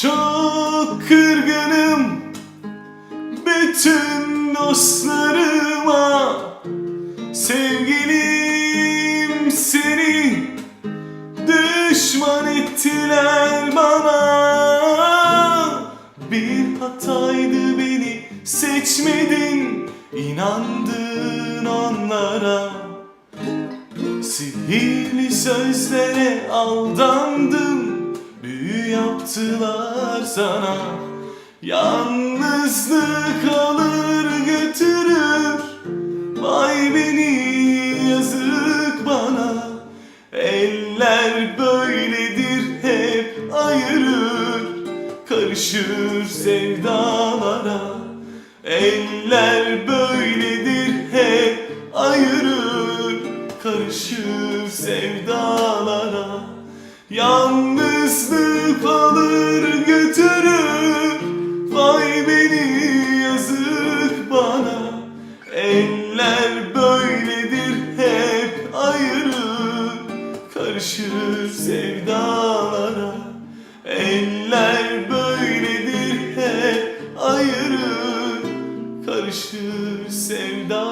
Çok kırgınım bütün dostlarıma Sevgilim seni düşman ettiler bana. Bir hataydı beni seçmedin inandın onlara. Sihirli sözlere aldandım Büyü yaptılar sana. Yalnızlık beni yazık bana. Eller böyledir hep ayırır. Karışır sevdalara. Eller böyledir hep ayırır. Karışır sevdalara. Yalnızlık alır böyledir hep ayrı Karışır sevdalara. Eller böyledir hep ayrı Karışır sevdalara.